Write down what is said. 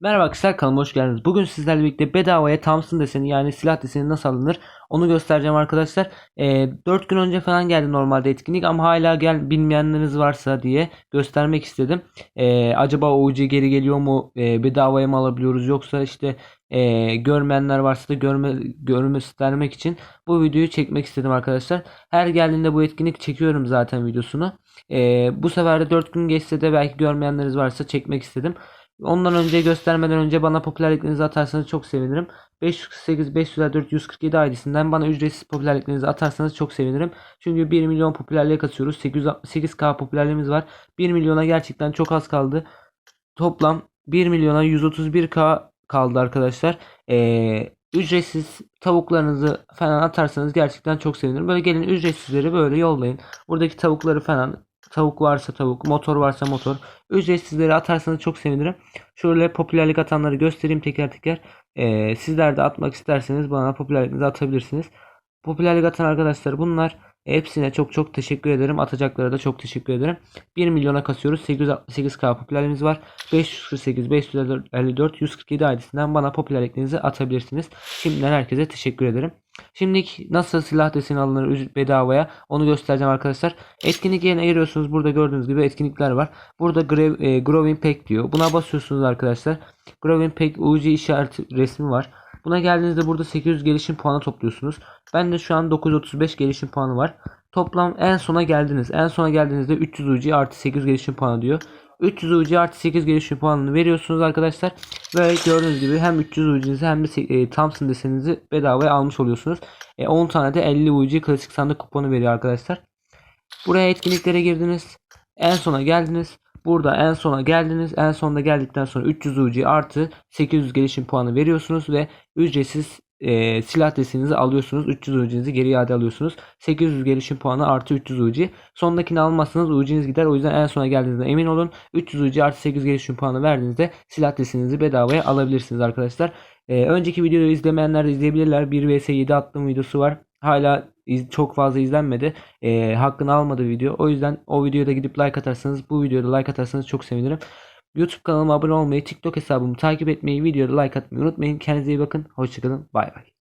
Merhaba arkadaşlar kanalıma hoş geldiniz. Bugün sizlerle birlikte bedavaya Thompson deseni yani silah deseni nasıl alınır onu göstereceğim arkadaşlar. Ee, 4 gün önce falan geldi normalde etkinlik ama hala gel bilmeyenleriniz varsa diye göstermek istedim. Ee, acaba OG geri geliyor mu? Ee, bedavaya mı alabiliyoruz yoksa işte e, görmeyenler varsa da görme, görme istermek için bu videoyu çekmek istedim arkadaşlar. Her geldiğinde bu etkinlik çekiyorum zaten videosunu. Ee, bu sefer de 4 gün geçse de belki görmeyenleriniz varsa çekmek istedim. Ondan önce göstermeden önce bana popülerliklerinizi atarsanız çok sevinirim. 548 504 147 ID'sinden bana ücretsiz popülerliklerinizi atarsanız çok sevinirim. Çünkü 1 milyon popülerliğe kasıyoruz. 868k popülerliğimiz var. 1 milyona gerçekten çok az kaldı. Toplam 1 milyona 131k kaldı arkadaşlar. Ee, ücretsiz tavuklarınızı falan atarsanız gerçekten çok sevinirim. Böyle gelin ücretsizleri böyle yollayın. Buradaki tavukları falan tavuk varsa tavuk, motor varsa motor. Ücretsizleri atarsanız çok sevinirim. Şöyle popülerlik atanları göstereyim teker teker. Ee, sizler de atmak isterseniz bana popülerlikinizi atabilirsiniz. Popülerlik atan arkadaşlar bunlar. Hepsine çok çok teşekkür ederim. Atacaklara da çok teşekkür ederim. 1 milyona kasıyoruz. 868k popülerliğimiz var. 548, 554, 147 adresinden bana popülerliklerinizi atabilirsiniz. Şimdiden herkese teşekkür ederim. Şimdi nasıl silah deseni alınır bedavaya onu göstereceğim arkadaşlar. Etkinlik yerine giriyorsunuz. Burada gördüğünüz gibi etkinlikler var. Burada Grave, e, Groving Pack diyor. Buna basıyorsunuz arkadaşlar. Groving Pack UC işareti resmi var. Buna geldiğinizde burada 800 gelişim puanı topluyorsunuz. Ben de şu an 935 gelişim puanı var. Toplam en sona geldiniz. En sona geldiğinizde 300 UC artı 800 gelişim puanı diyor. 300 UC artı 8 gelişim puanını veriyorsunuz arkadaşlar. Ve gördüğünüz gibi hem 300 UC'nizi hem de e, Thompson deseninizi bedavaya almış oluyorsunuz. E, 10 tane de 50 UC klasik sandık kuponu veriyor arkadaşlar. Buraya etkinliklere girdiniz. En sona geldiniz. Burada en sona geldiniz. En sonda geldikten sonra 300 UC artı 800 gelişim puanı veriyorsunuz ve ücretsiz e, silah desteğinizi alıyorsunuz. 300 UC'nizi geri iade alıyorsunuz. 800 gelişim puanı artı 300 UC. Sondakini almazsanız UC'niz gider. O yüzden en sona geldiğinizde emin olun. 300 UC artı 800 gelişim puanı verdiğinizde silah desteğinizi bedavaya alabilirsiniz arkadaşlar. E, önceki videoyu izlemeyenler de izleyebilirler. 1 vs 7 attığım videosu var. Hala iz, çok fazla izlenmedi. E, hakkını almadı video. O yüzden o videoya da gidip like atarsanız bu videoda like atarsanız çok sevinirim. YouTube kanalıma abone olmayı, TikTok hesabımı takip etmeyi, videoda like atmayı unutmayın. Kendinize iyi bakın. Hoşçakalın. Bay bay.